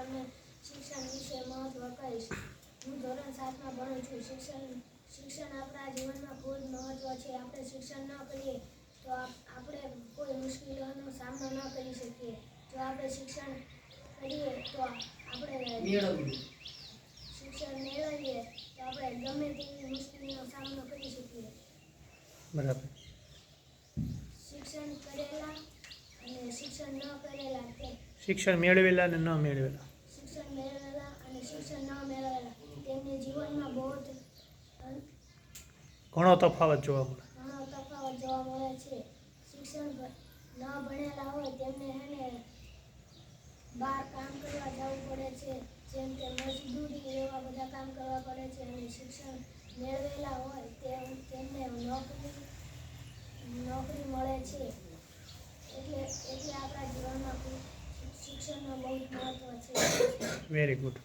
શિક્ષણ વિશે મહત્વ કહીશ. હું ધોરણ સાતમાં ભણું છું. શિક્ષણ શિક્ષણ આપણા જીવનમાં ખૂબ મહત્વ છે. આપણે શિક્ષણ ન કરીએ તો આપણે કોઈ મુશ્કેલીઓનો સામનો ન કરી શકીએ. જો આપણે શિક્ષણ કરીએ તો આપણે શિક્ષણ મેળવીએ તો આપણે ગમે તેવી મુશ્કેલીનો સામનો કરી શકીએ. બરાબર. શિક્ષણ કરેલા અને શિક્ષણ ન કરેલા તે શિક્ષણ મેળવેલા અને ન મેળવેલા. મેળવેલા અને શિક્ષણ ન મેળવેલા. તેમની જીવનમાં બહુ જ ઘણો તફાવત જોવા મળે. ઘણો તફાવત જોવા મળે છે. શિક્ષણ ન ભણેલા હોય તેમને એને બહાર કામ કરવા જવું પડે છે. જેમ કે મજદૂરી એવા બધા કામ કરવા પડે છે અને શિક્ષણ મેળવેલા હોય તેમ તેમને નોકરી નોકરી મળે છે. એટલે એટલે આપણા જીવનમાં શિક્ષણનો બહુ જ મહત્વ very good.